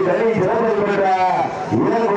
தண்ணி திறந்து கொண்ட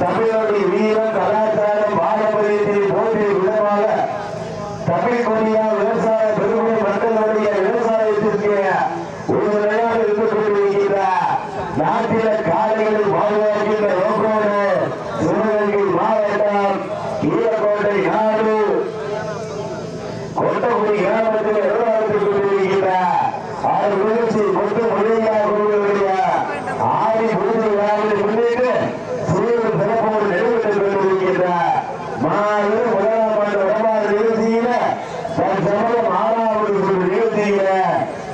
தமிழருடைய வீர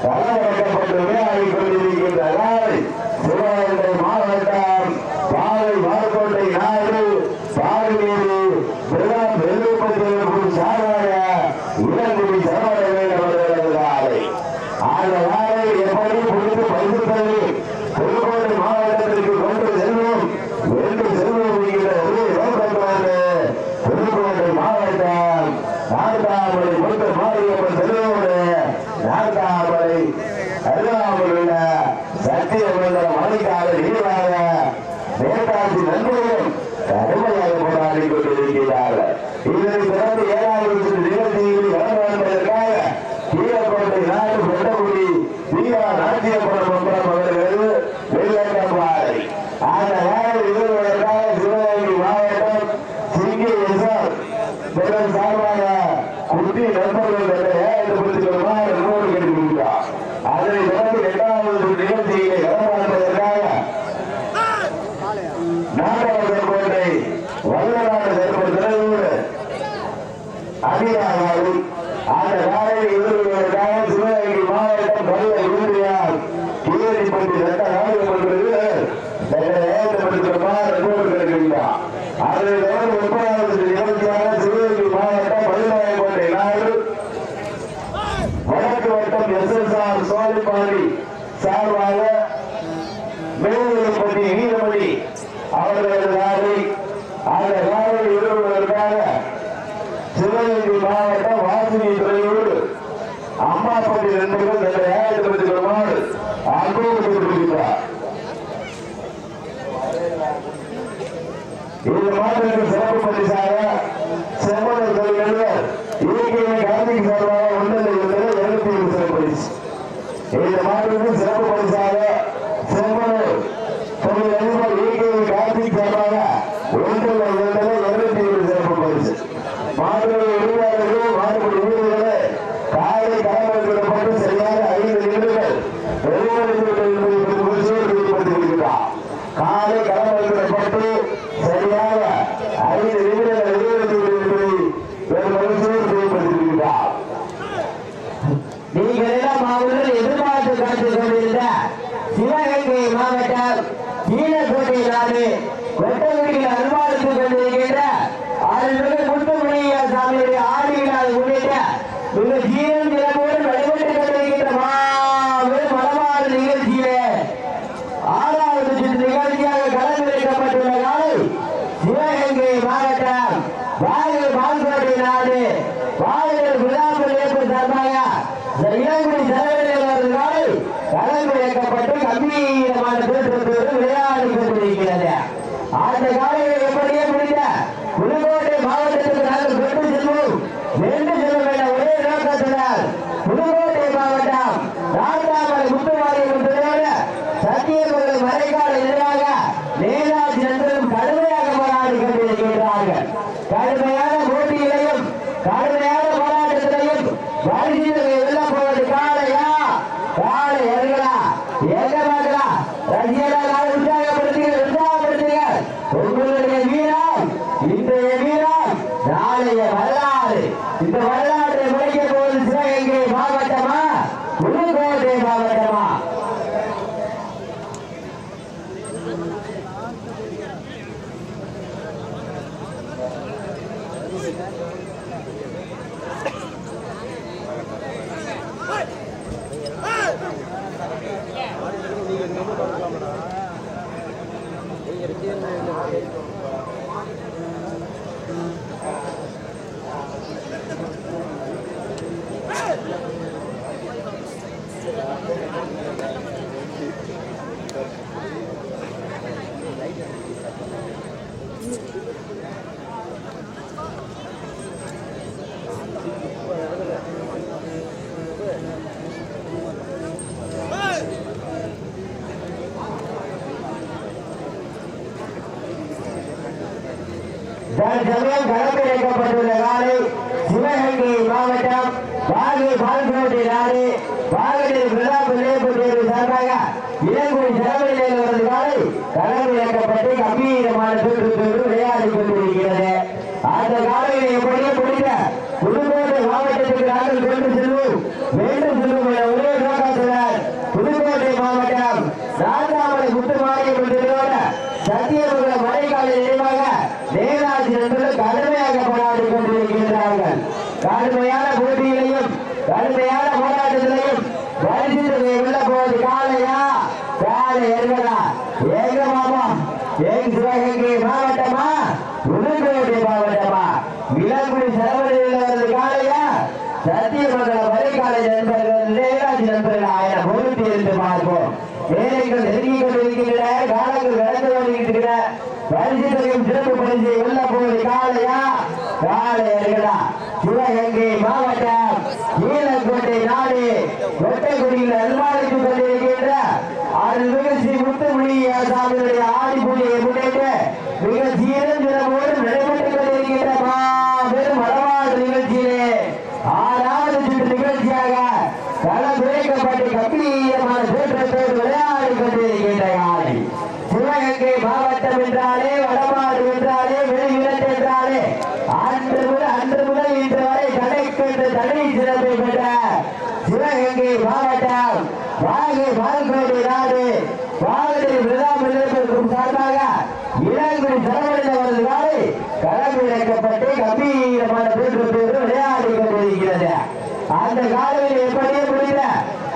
Oh, கோட்டை அருகாமல் உள்ள சத்திய மண்டல மணிக்காக நேதாஜி நண்பர்களும் கடுமையாக போராடி கொண்டிருக்கிறார்கள். இதனை தொடர்ந்து ஏழாவது நிகழ்ச்சியில் வழங்குவதற்காக கீழக்கோட்டை நாட்டு வெள்ளகுடி தீவா நாட்டியப்படும் மாணவர்கள் கொண்டை வல்லநாடு செயல்படுத்துகிறது அணியாகாது அந்த நாளையில் எதிர்கொள்வதற்காக சிவகங்கை மாவட்டம் நல்ல இந்தியால் தேடி பற்றி சட்ட நாடுபடுகிறது ஏற்படுத்துகிற மாதிரி கோடு கிடைக்கின்றார் அதை தொடர்ந்து ஒன்பதாவது ele não quer fazer. போராடி கடுமையான போட்டியிலையும் கடுமையான தற்சமயம் களமிறக்கப்பட்டுள்ள நாளை சிவகங்கை மாவட்டம் வாகை பால்கோட்டை நாடு வாகனில் பிரதாப் நிலையப்பட்டியது சார்பாக இளங்குடி செலவிலையில் ஒரு நாளை களமிறக்கப்பட்டு கம்பீரமான சுற்றுச்சூழல் விளையாடி கொண்டிருக்கிறது. அந்த காலையில் எப்படியே முடிந்த புதுக்கோட்டை மாவட்டத்துக்கு நாங்கள் கொண்டு செல்வோம். வேண்டும் செல்வோம் ஒரே நோக்கத்துடன் புதுக்கோட்டை மாவட்டம் ராஜாமலை மழைக்கால நினைவாக நேதாஜி நண்பர்கள் கடுமையாக போராடி கொண்டிருக்கின்றார்கள் கடுமையான போட்டியிலையும் கடுமையான போராட்டத்திலையும் பரிசுகளை உள்ள போது காலையா காலை எருகலா ஏங்க மாமா ஏங்க சிவகங்கை மாவட்டமா புதுக்கோட்டை மாவட்டமா இளங்குடி செலவழியில் வருது காலையா சத்தியமங்கலம் வரைக்காலை நண்பர்கள் நேராஜி நண்பர்கள் ஆயிரம் பொறுத்து இருந்து பார்ப்போம் வேலைகள் நெருங்கி கொண்டிருக்கின்றன காலங்கள் கடந்து கொண்டிருக்கின்றன பரிசுத்தையும் சிறப்பு பரிசை வெல்ல போவது காலையா காலை அருகடா சிவகங்கை மாவட்டம் ஈழக்கோட்டை நாடு கொட்டைக்குடியில் அனுமானித்துக் கொண்டிருக்கின்ற அருள்மிகு ஸ்ரீ முத்துமணி சாமியுடைய ஆடி பூஜையை முன்னிட்டு மிக சீரஞ்சிறமோடு நடைபெற்றுக் கொண்டிருக்கின்ற சிவகங்கை மாவட்டம். வாகை பால்கோடு நாடு. வாகனை விருதாமிருக்கும் சார்பாக இளங்குடி செலவழிந்தவரது நாளை களமிறக்கப்பட்டு கம்பீரமான பேருந்து விளையாடி கொண்டிருக்கிறது. அந்த காலையில் எப்படியே முடியல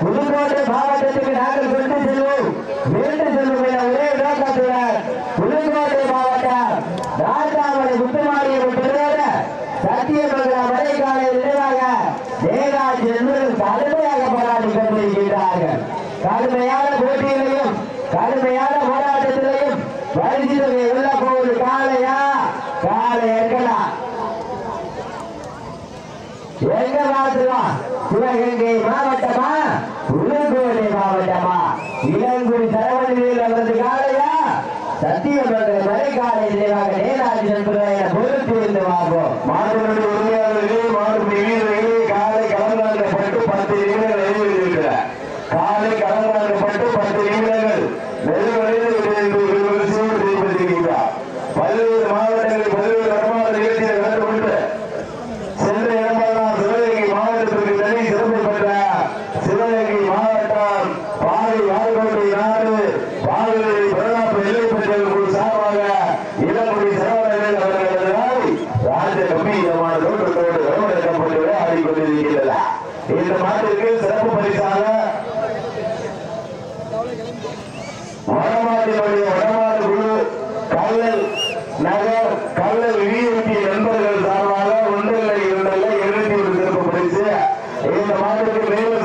புதுக்கோட்டை மாவட்டத்துக்கு நாங்கள் கொண்டு செல்வோம். மீண்டு செல்வோம் என ஒரே நோக்கத்துடன் புதுக்கோட்டை மாவட்டம் ராஜாமலை முத்துமாரியம்மன் திருவிழா சத்தியமங்கலம் மலைக்காலை நினைவாக நேதாஜி என்பவர்கள் கடுமையாக போராடி கொண்டிருக்கின்றார்கள் கடுமையான போட்டியிலையும் கடுமையான போராட்டத்திலையும் பரிசுகளை உள்ள போவது காலையா காலை இருக்கலாம் எங்க மாத்துறோம் சிவகங்கை மாவட்டமா? புதுக்கோட்டை மாவட்டமா? இளங்குடி சரவணியில் வந்தது காலையா சத்தியமங்கலம் மலைக்காலை நினைவாக நேதாஜி நண்பர்களை பொறுத்து இருந்து வாங்குவோம் மாடுகளுடைய உரிமையாளர்களே மாடு வீரர்களே காலை பட்டு பத்து நிமிடங்கள் எழுதியிருக்கிறார் காலை கலந்தாக்கப்பட்டு பத்து நிமிடங்கள் வெறுவரையில் செய்யப்பட்டிருக்கிறார் பல்வேறு மாவட்டங்களில் பல்வேறு வடமாநில நிகழ்ச்சியில் கலந்து கொண்டு சென்ற இடமெல்லாம் சிவகங்கை மாவட்டத்திற்கு தனி சிறப்பு பெற்ற சிவகங்கை மாவட்டம் பாலை வால்கோட்டை நாடு பாலை பிரதாப மாட்டினுடைய வடமாடு குழு கல்லல் நகர் கல்லல் விஐபி நண்பர்கள் சார்பாக ஒன்றில்லை இரண்டில்லை இருநூத்தி ஒரு சிறப்பு பரிசு இந்த மாட்டிற்கு மேலும்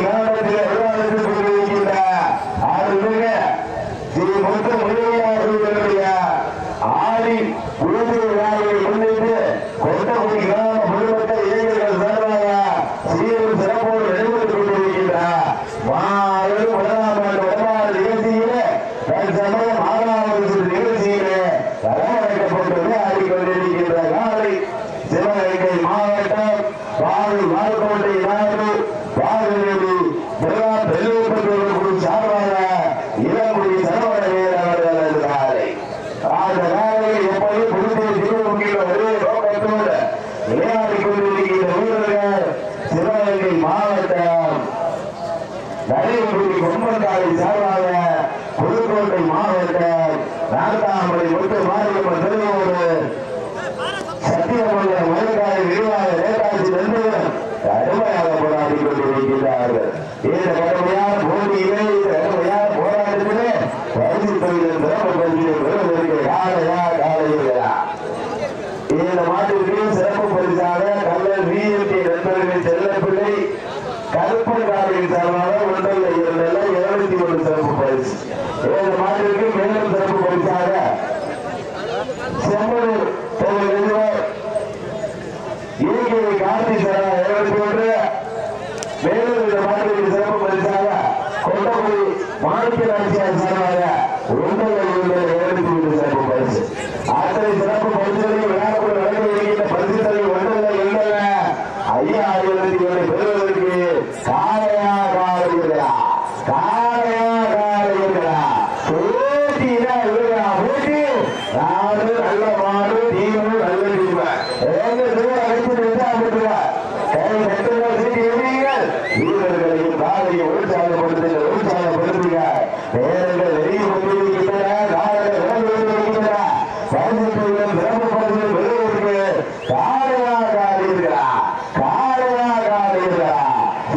Lord.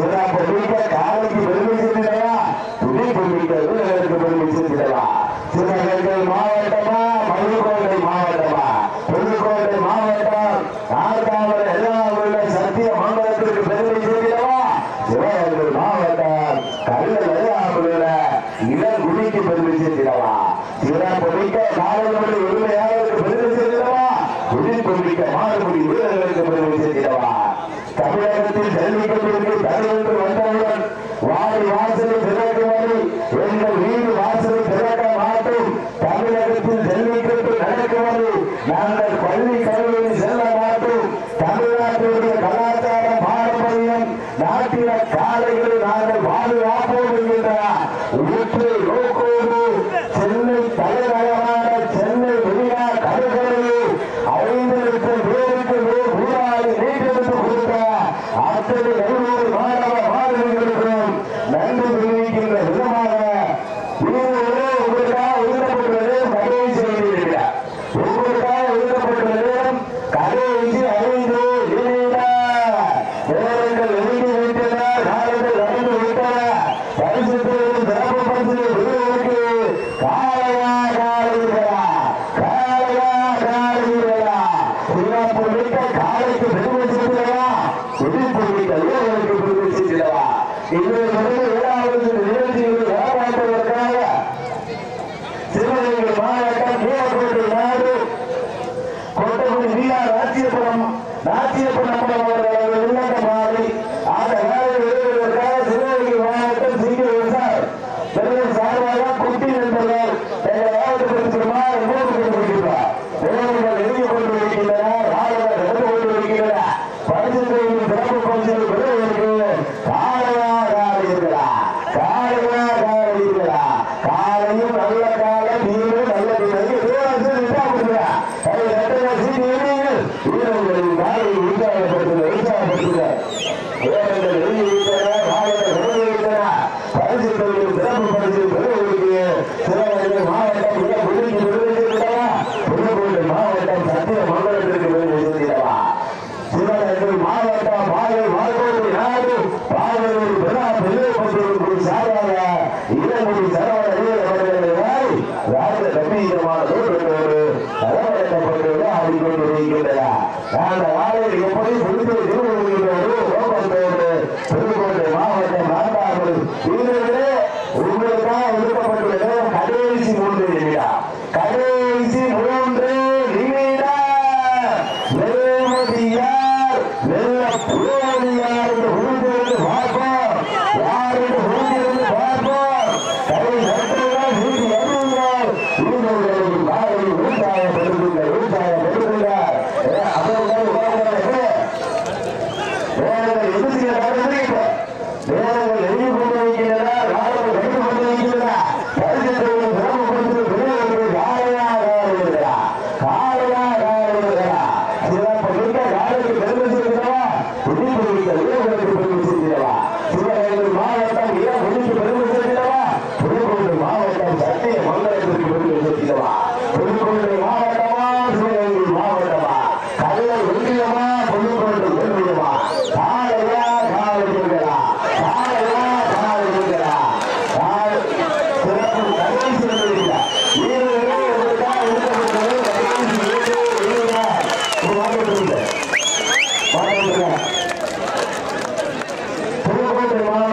சிறப்பு Cadê o சிறப்பு பரிசு பெறுவதற்கு சிவகங்கை 화이팅!